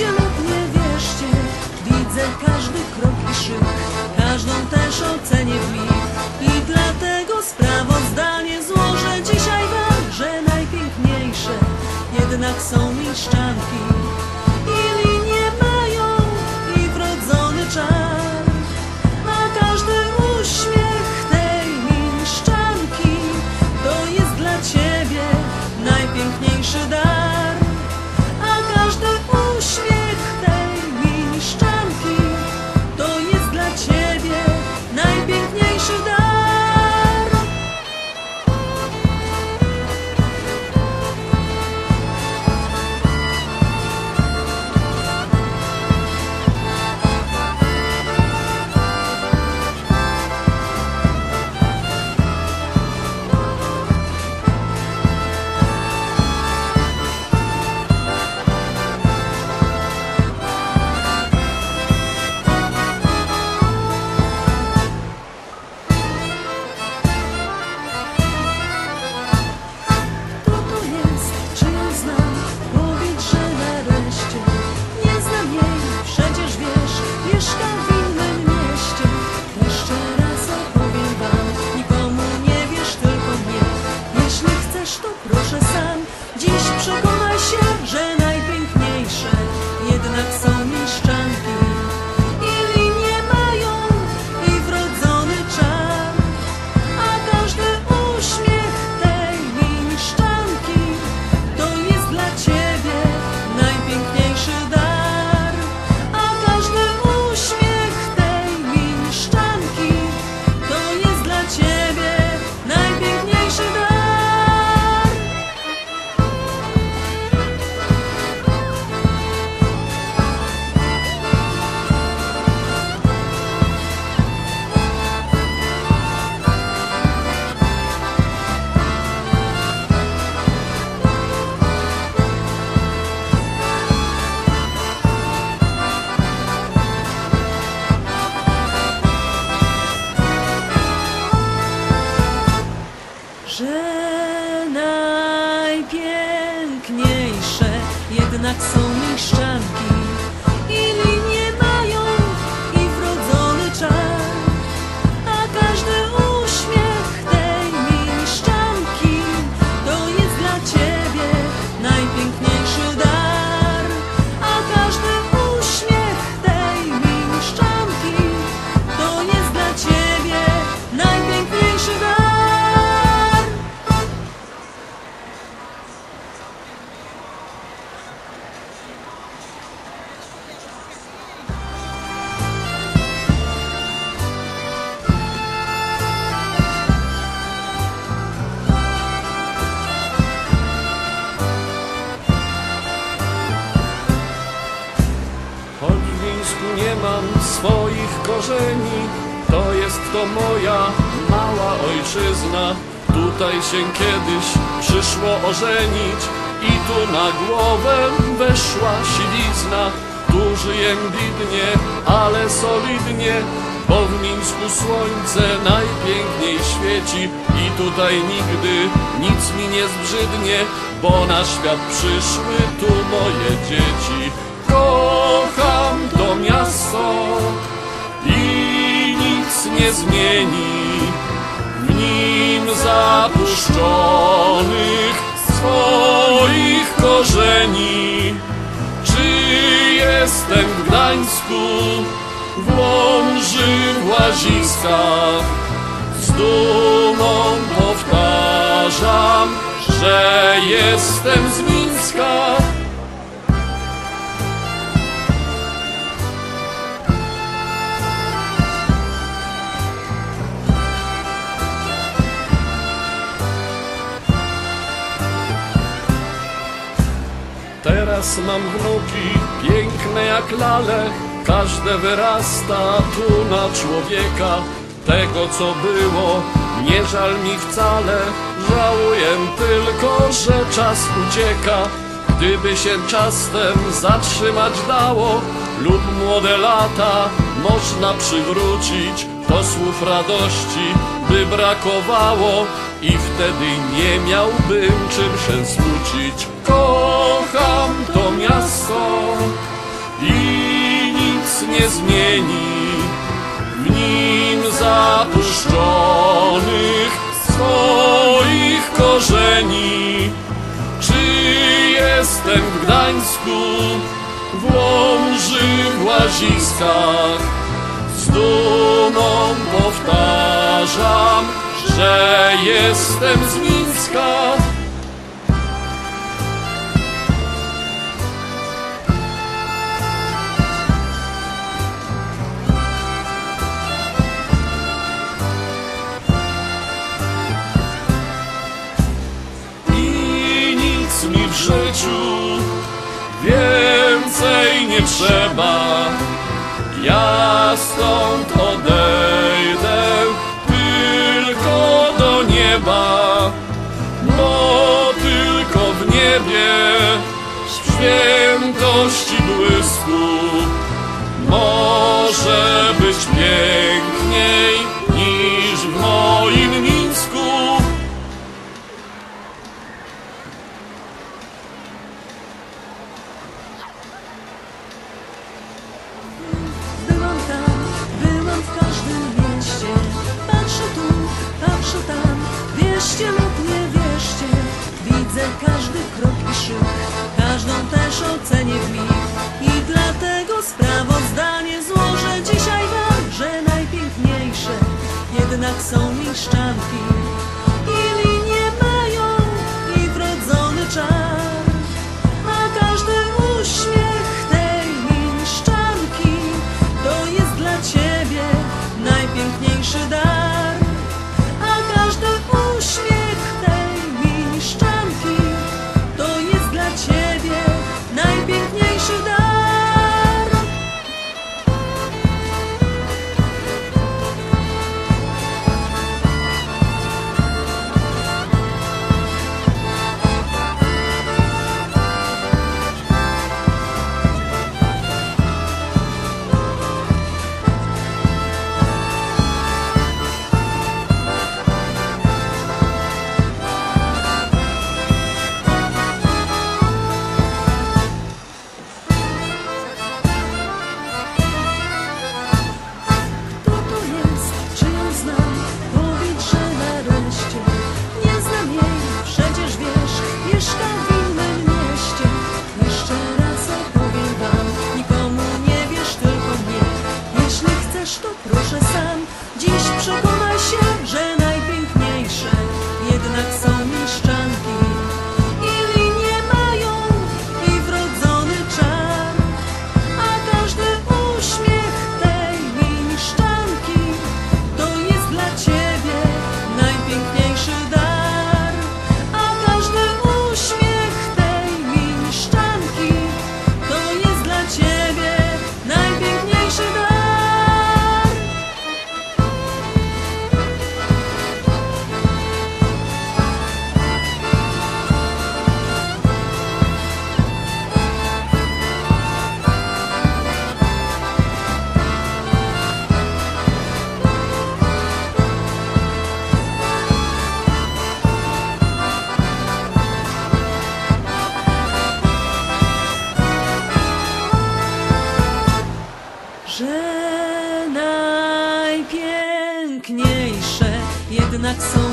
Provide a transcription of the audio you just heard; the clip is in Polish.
wierzcie lub nie wierzcie, widzę każdy krok i szyk, każdą też ocenię w mig. I dlatego sprawozdanie złożę dzisiaj wam, że najpiękniejsze jednak są mieszczanki. Jednak są swoich korzeni, to jest to moja mała ojczyzna. Tutaj się kiedyś przyszło ożenić i tu na głowę weszła siwizna. Tu żyję bidnie, ale solidnie, bo w Mińsku słońce najpiękniej świeci i tutaj nigdy nic mi nie zbrzydnie, bo na świat przyszły tu moje dzieci. Miasto i nic nie zmieni w nim zapuszczonych swoich korzeni. Czy jestem w Gdańsku, w Łomży, w Łaziskach, z dumą powtarzam, że jestem z Mińska. Teraz mam wnuki, piękne jak lale, każde wyrasta tu na człowieka. Tego co było, nie żal mi wcale, żałuję tylko, że czas ucieka. Gdyby się czasem zatrzymać dało lub młode lata można przywrócić, to słów radości by brakowało i wtedy nie miałbym czym się smucić. Kocham to miasto i nic nie zmieni w nim zapuszczonych swoich korzeni. Czy jestem w Gdańsku, w Łomży, w Łaziskach? Z dumą powtarzam, że jestem z Mińska. Trzeba. Ja stąd odejdę tylko do nieba, bo tylko w niebie świętości błysku może być piękniej Każdą też że najpiękniejsze jednak są